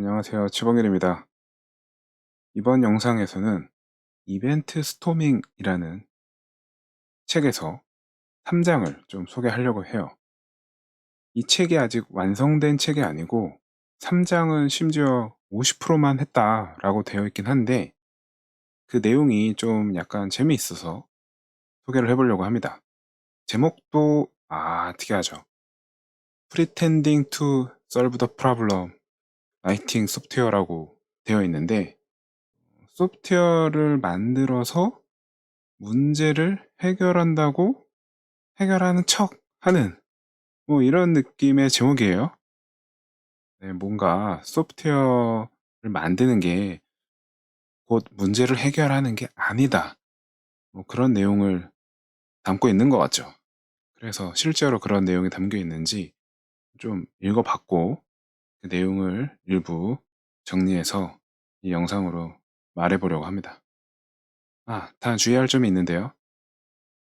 안녕하세요. 치봉일입니다. 이번 영상에서는 이벤트 스토밍이라는 책에서 3장을 좀 소개하려고 해요. 이 책이 아직 완성된 책이 아니고 3장은 심지어 50%만 했다라고 되어 있긴 한데 그 내용이 좀 약간 재미있어서 소개를 해보려고 합니다. 제목도 아 특이하죠. Pretending to solve the problem 라이팅 소프트웨어라고 되어 있는데 소프트웨어를 만들어서 문제를 해결한다고 해결하는 척 하는 뭐 이런 느낌의 제목이에요. 네, 뭔가 소프트웨어를 만드는 게 곧 문제를 해결하는 게 아니다. 뭐 그런 내용을 담고 있는 것 같죠. 그래서 실제로 그런 내용이 담겨 있는지 좀 읽어봤고 그 내용을 일부 정리해서 이 영상으로 말해보려고 합니다. 아, 다 주의할 점이 있는데요.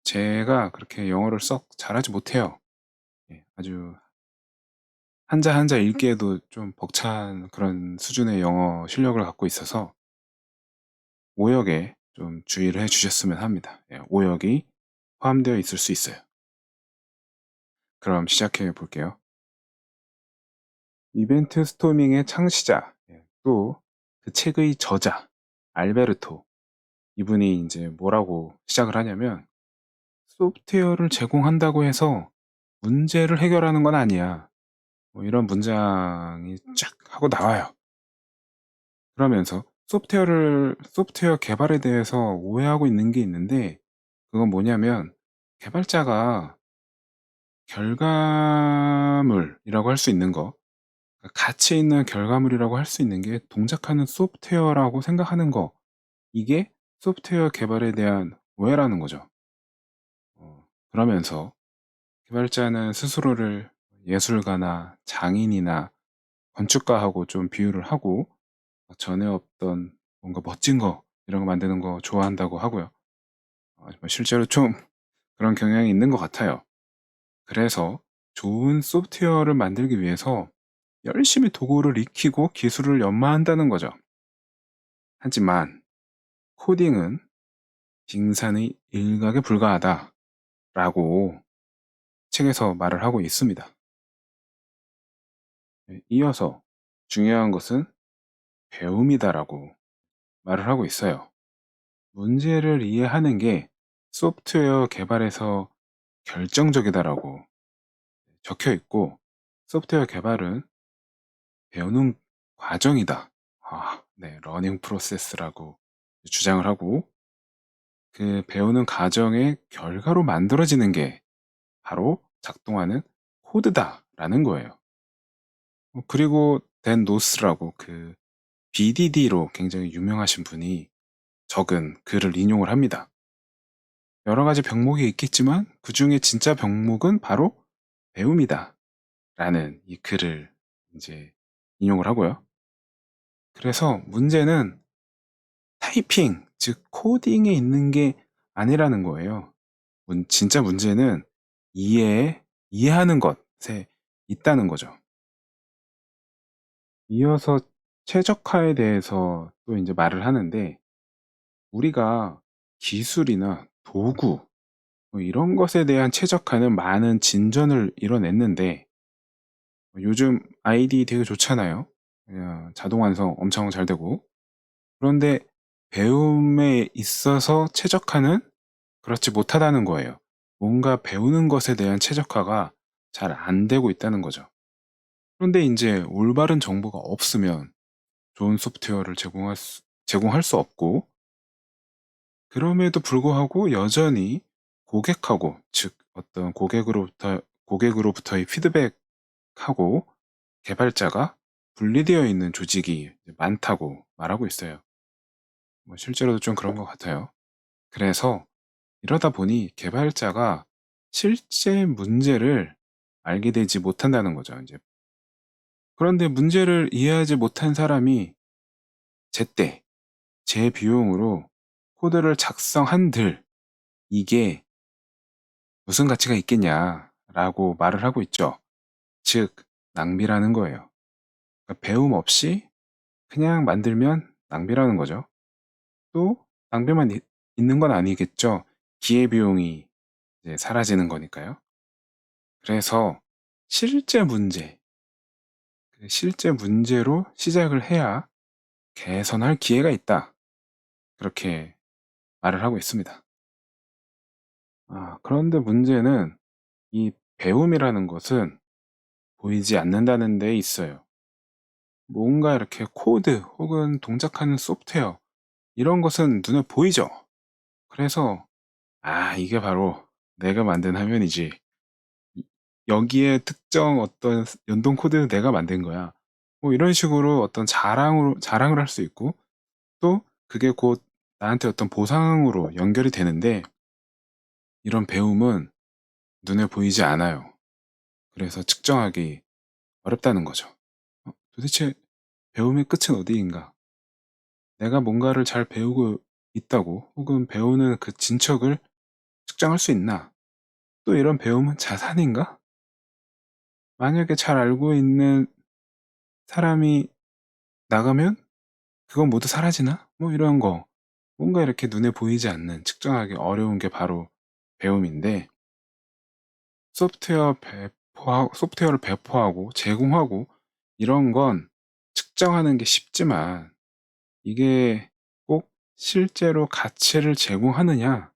제가 그렇게 영어를 썩 잘하지 못해요. 예, 아주 한자 한자 읽기에도 좀 벅찬 그런 수준의 영어 실력을 갖고 있어서 오역에 좀 주의를 해 주셨으면 합니다. 예, 오역이 포함되어 있을 수 있어요. 그럼 시작해 볼게요. 이벤트 스토밍의 창시자, 예, 또그 책의 저자, 알베르토. 이분이 이제 뭐라고 시작을 하냐면, 소프트웨어를 제공한다고 해서 문제를 해결하는 건 아니야. 뭐 이런 문장이 쫙 하고 나와요. 그러면서 소프트웨어를, 소프트웨어 개발에 대해서 오해하고 있는 게 있는데, 그건 뭐냐면, 개발자가 결과물이라고 할 수 있는 거, 가치 있는 결과물이라고 할 수 있는 게 동작하는 소프트웨어라고 생각하는 거, 이게 소프트웨어 개발에 대한 오해라는 거죠. 어, 그러면서 개발자는 스스로를 예술가나 장인이나 건축가하고 좀 비유를 하고 전에 없던 뭔가 멋진 거 이런 거 만드는 거 좋아한다고 하고요. 어, 실제로 좀 그런 경향이 있는 것 같아요. 그래서 좋은 소프트웨어를 만들기 위해서 열심히 도구를 익히고 기술을 연마한다는 거죠. 하지만 코딩은 빙산의 일각에 불과하다 라고 책에서 말을 하고 있습니다. 네, 이어서 중요한 것은 배움이다라고 말을 하고 있어요. 문제를 이해하는 게 소프트웨어 개발에서 결정적이다라고 적혀 있고 소프트웨어 개발은 배우는 과정이다. 아, 네, 러닝 프로세스라고 주장을 하고 그 배우는 과정의 결과로 만들어지는 게 바로 작동하는 코드다라는 거예요. 어, 그리고 댄 노스라고 그 BDD로 굉장히 유명하신 분이 적은 글을 인용을 합니다. 여러 가지 병목이 있겠지만 그 중에 진짜 병목은 바로 배움이다. 라는 이 글을 이제 인용을 하고요. 그래서 문제는 타이핑, 즉 코딩에 있는 게 아니라는 거예요. 진짜 문제는 이해, 이해하는 것에 있다는 거죠. 이어서 최적화에 대해서 또 이제 말을 하는데 우리가 기술이나 도구 뭐 이런 것에 대한 최적화는 많은 진전을 이뤄냈는데 요즘 아이디 되게 좋잖아요. 자동 완성 엄청 잘 되고 그런데 배움에 있어서 최적화는 그렇지 못하다는 거예요. 뭔가 배우는 것에 대한 최적화가 잘 안 되고 있다는 거죠. 그런데 이제 올바른 정보가 없으면 좋은 소프트웨어를 제공할 수, 제공할 수 없고 그럼에도 불구하고 여전히 고객하고 즉 어떤 고객으로부터 고객으로부터의 피드백 하고 개발자가 분리되어 있는 조직이 많다고 말하고 있어요. 뭐 실제로도 좀 그런 것 같아요. 그래서 이러다 보니 개발자가 실제 문제를 알게 되지 못한다는 거죠. 이제 그런데 문제를 이해하지 못한 사람이 제때 제 비용으로 코드를 작성한들 이게 무슨 가치가 있겠냐라고 말을 하고 있죠. 즉 낭비라는 거예요. 그러니까 배움 없이 그냥 만들면 낭비라는 거죠. 또 낭비만 이- 있는 건 아니겠죠. 기회비용이 이제 사라지는 거니까요. 그래서 실제 문제, 그 실제 문제로 시작을 해야 개선할 기회가 있다. 그렇게 말을 하고 있습니다. 아, 그런데 문제는 이 배움이라는 것은 보이지 않는다는 데 있어요. 뭔가 이렇게 코드 혹은 동작하는 소프트웨어 이런 것은 눈에 보이죠. 그래서 아, 이게 바로 내가 만든 화면이지. 이- 여기에 특정 어떤 연동 코드는 내가 만든 거야. 뭐 이런 식으로 어떤 자랑으로 자랑을 할 수 있고 또 그게 곧 나한테 어떤 보상으로 연결이 되는데 이런 배움은 눈에 보이지 않아요. 그래서 측정하기 어렵다는 거죠. 어, 도대체 배움의 끝은 어디인가? 내가 뭔가를 잘 배우고 있다고 혹은 배우는 그 진척을 측정할 수 있나? 또 이런 배움은 자산인가? 만약에 잘 알고 있는 사람이 나가면 그건 모두 사라지나? 뭐 이런 거. 뭔가 이렇게 눈에 보이지 않는 측정하기 어려운 게 바로 배움인데 소프트웨어 소프트웨어를 배포하고 제공하고 이런 건 측정하는 게 쉽지만 이게 꼭 실제로 가치를 제공하느냐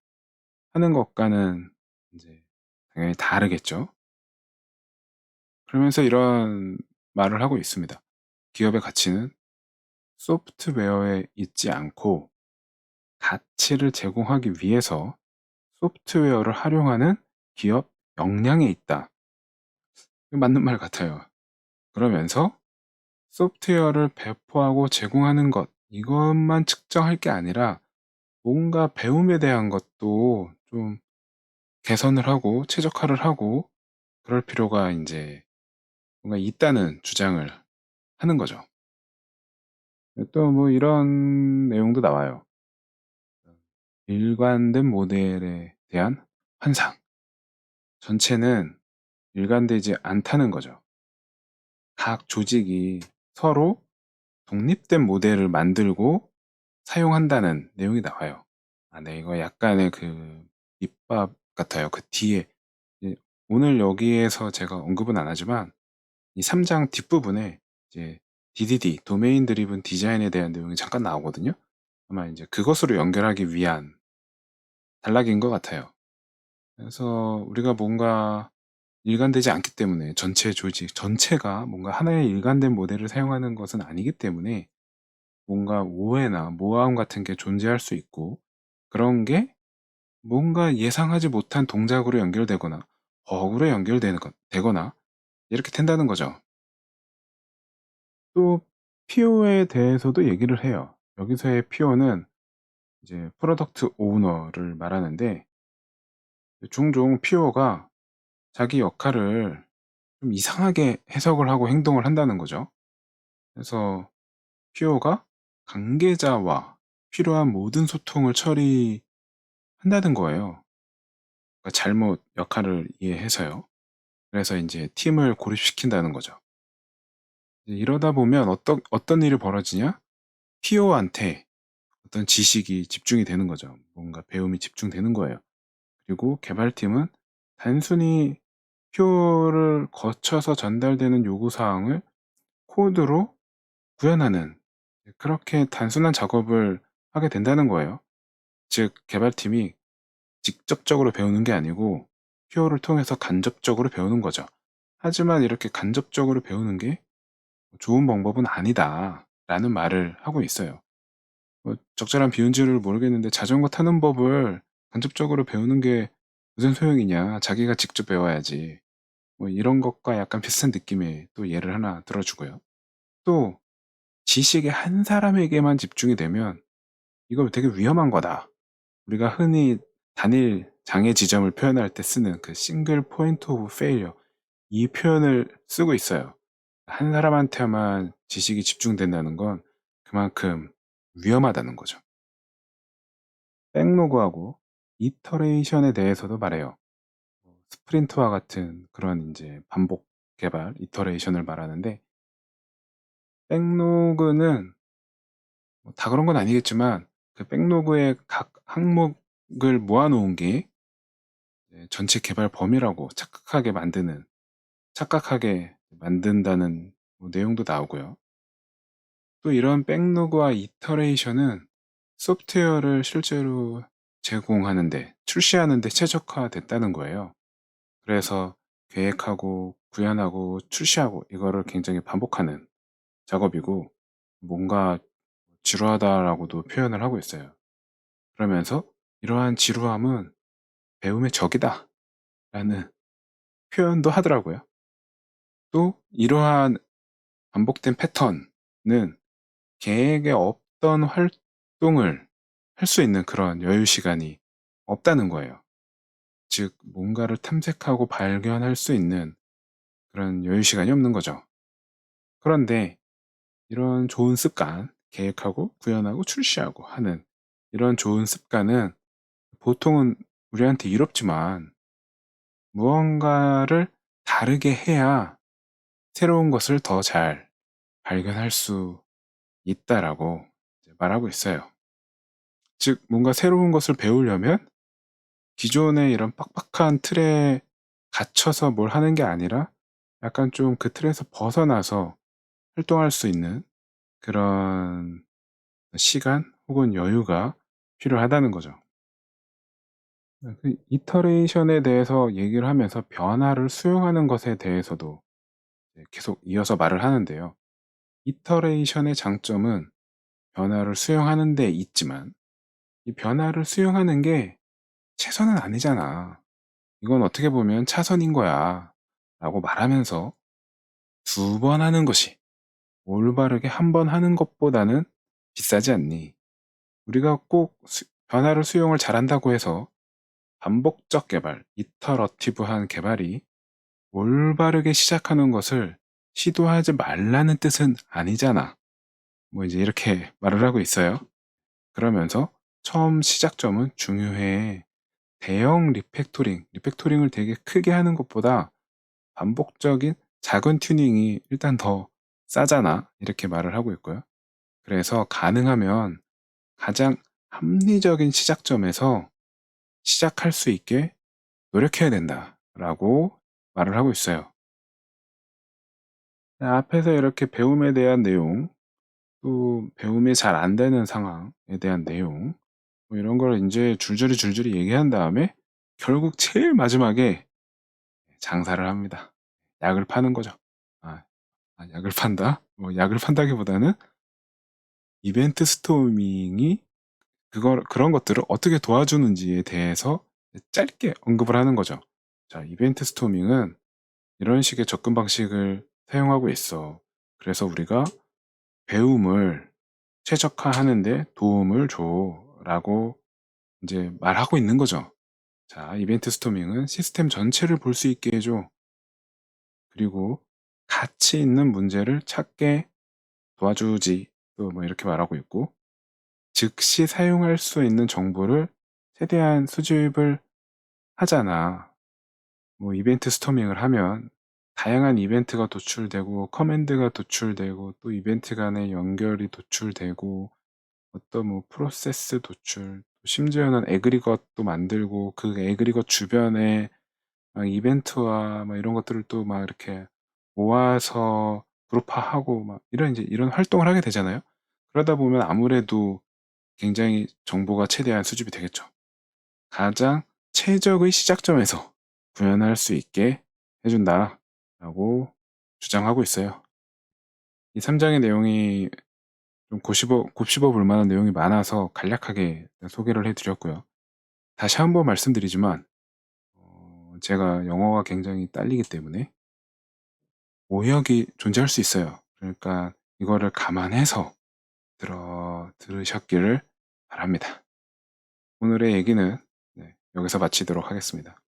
하는 것과는 이제 당연히 다르겠죠. 그러면서 이런 말을 하고 있습니다. 기업의 가치는 소프트웨어에 있지 않고 가치를 제공하기 위해서 소프트웨어를 활용하는 기업 역량에 있다. 맞는 말 같아요. 그러면서 소프트웨어를 배포하고 제공하는 것, 이것만 측정할 게 아니라 뭔가 배움에 대한 것도 좀 개선을 하고 최적화를 하고 그럴 필요가 이제 뭔가 있다는 주장을 하는 거죠. 또 뭐 이런 내용도 나와요. 일관된 모델에 대한 환상. 전체는 일관되지 않다는 거죠. 각 조직이 서로 독립된 모델을 만들고 사용한다는 내용이 나와요. 아, 네, 이거 약간의 그 밑밥 같아요. 그 뒤에. 이제 오늘 여기에서 제가 언급은 안 하지만 이 3장 뒷부분에 이제 DDD, 도메인 드리븐 디자인에 대한 내용이 잠깐 나오거든요. 아마 이제 그것으로 연결하기 위한 단락인 것 같아요. 그래서 우리가 뭔가 일관되지 않기 때문에 전체 조직 전체가 뭔가 하나의 일관된 모델을 사용하는 것은 아니기 때문에 뭔가 오해나 모함 같은 게 존재할 수 있고 그런 게 뭔가 예상하지 못한 동작으로 연결되거나 버그로 연결되거나 이렇게 된다는 거죠. 또 PO에 대해서도 얘기를 해요. 여기서의 PO는 이제 프로덕트 오너를 말하는데 종종 PO가 자기 역할을 좀 이상하게 해석을 하고 행동을 한다는 거죠. 그래서 PO가 관계자와 필요한 모든 소통을 처리한다는 거예요. 그러니까 잘못 역할을 이해해서요. 그래서 이제 팀을 고립시킨다는 거죠. 이러다 보면 어떤, 어떤 일이 벌어지냐? PO한테 어떤 지식이 집중이 되는 거죠. 뭔가 배움이 집중되는 거예요. 그리고 개발팀은 단순히 PO를 거쳐서 전달되는 요구사항을 코드로 구현하는 그렇게 단순한 작업을 하게 된다는 거예요. 즉, 개발팀이 직접적으로 배우는 게 아니고 PO를 통해서 간접적으로 배우는 거죠. 하지만 이렇게 간접적으로 배우는 게 좋은 방법은 아니다. 라는 말을 하고 있어요. 뭐 적절한 비유인지를 모르겠는데 자전거 타는 법을 간접적으로 배우는 게 무슨 소용이냐. 자기가 직접 배워야지. 뭐 이런 것과 약간 비슷한 느낌의 또 예를 하나 들어주고요. 또 지식이 한 사람에게만 집중이 되면 이거 되게 위험한 거다. 우리가 흔히 단일 장애 지점을 표현할 때 쓰는 그 싱글 포인트 오브 페일리어 이 표현을 쓰고 있어요. 한 사람한테만 지식이 집중된다는 건 그만큼 위험하다는 거죠. 백로그하고 이터레이션에 대해서도 말해요. 스프린트와 같은 그런 이제 반복 개발, 이터레이션을 말하는데 백로그는 뭐다 그런 건 아니겠지만 그 백로그의 각 항목을 모아놓은 게 전체 개발 범위라고 착각하게 만드는 착각하게 만든다는 뭐 내용도 나오고요. 또 이런 백로그와 이터레이션은 소프트웨어를 실제로 제공하는데 출시하는데 최적화됐다는 거예요. 그래서 계획하고 구현하고 출시하고 이거를 굉장히 반복하는 작업이고 뭔가 지루하다라고도 표현을 하고 있어요. 그러면서 이러한 지루함은 배움의 적이다 라는 표현도 하더라고요. 또 이러한 반복된 패턴은 계획에 없던 활동을 할 수 있는 그런 여유 시간이 없다는 거예요. 즉, 뭔가를 탐색하고 발견할 수 있는 그런 여유 시간이 없는 거죠. 그런데 이런 좋은 습관, 계획하고 구현하고 출시하고 하는 이런 좋은 습관은 보통은 우리한테 이롭지만 무언가를 다르게 해야 새로운 것을 더 잘 발견할 수 있다라고 말하고 있어요. 즉, 뭔가 새로운 것을 배우려면 기존의 이런 빡빡한 틀에 갇혀서 뭘 하는 게 아니라 약간 좀 그 틀에서 벗어나서 활동할 수 있는 그런 시간 혹은 여유가 필요하다는 거죠. 그 이터레이션에 대해서 얘기를 하면서 변화를 수용하는 것에 대해서도 계속 이어서 말을 하는데요. 이터레이션의 장점은 변화를 수용하는 데 있지만 이 변화를 수용하는 게 최선은 아니잖아. 이건 어떻게 보면 차선인 거야. 라고 말하면서 두 번 하는 것이 올바르게 한 번 하는 것보다는 비싸지 않니? 우리가 꼭 수- 변화를 수용을 잘한다고 해서 반복적 개발, 이터러티브한 개발이 올바르게 시작하는 것을 시도하지 말라는 뜻은 아니잖아. 뭐 이제 이렇게 말을 하고 있어요. 그러면서 처음 시작점은 중요해. 대형 리팩토링, 리팩토링을 되게 크게 하는 것보다 반복적인 작은 튜닝이 일단 더 싸잖아. 이렇게 말을 하고 있고요. 그래서 가능하면 가장 합리적인 시작점에서 시작할 수 있게 노력해야 된다라고 말을 하고 있어요. 네, 앞에서 이렇게 배움에 대한 내용, 또 배움이 잘 안 되는 상황에 대한 내용, 뭐 이런 걸 이제 줄줄이 줄줄이 얘기한 다음에 결국 제일 마지막에 장사를 합니다. 약을 파는 거죠. 아, 아, 약을 판다? 뭐 약을 판다기보다는 이벤트 스토밍이 그걸 그런 것들을 어떻게 도와주는지에 대해서 짧게 언급을 하는 거죠. 자, 이벤트 스토밍은 이런 식의 접근 방식을 사용하고 있어. 그래서 우리가 배움을 최적화하는데 도움을 줘 라고 이제 말하고 있는 거죠. 자, 이벤트 스토밍은 시스템 전체를 볼 수 있게 해줘. 그리고 가치 있는 문제를 찾게 도와주지. 또 뭐 이렇게 말하고 있고, 즉시 사용할 수 있는 정보를 최대한 수집을 하잖아. 뭐 이벤트 스토밍을 하면 다양한 이벤트가 도출되고 커맨드가 도출되고 또 이벤트 간의 연결이 도출되고 어떤 뭐 프로세스 도출 심지어는 에그리것도 만들고 그 에그리것 주변에 막 이벤트와 막 이런 것들을 또 막 이렇게 모아서 그룹화하고 막 이런 이제 이런 활동을 하게 되잖아요. 그러다 보면 아무래도 굉장히 정보가 최대한 수집이 되겠죠. 가장 최적의 시작점에서 구현할 수 있게 해준다라고 주장하고 있어요. 이 3장의 내용이 좀 곱씹어, 곱씹어 볼 만한 내용이 많아서 간략하게 소개를 해드렸고요. 다시 한번 말씀드리지만, 어, 제가 영어가 굉장히 딸리기 때문에 오역이 존재할 수 있어요. 그러니까 이거를 감안해서 들어, 들으셨기를 바랍니다. 오늘의 얘기는 네, 여기서 마치도록 하겠습니다.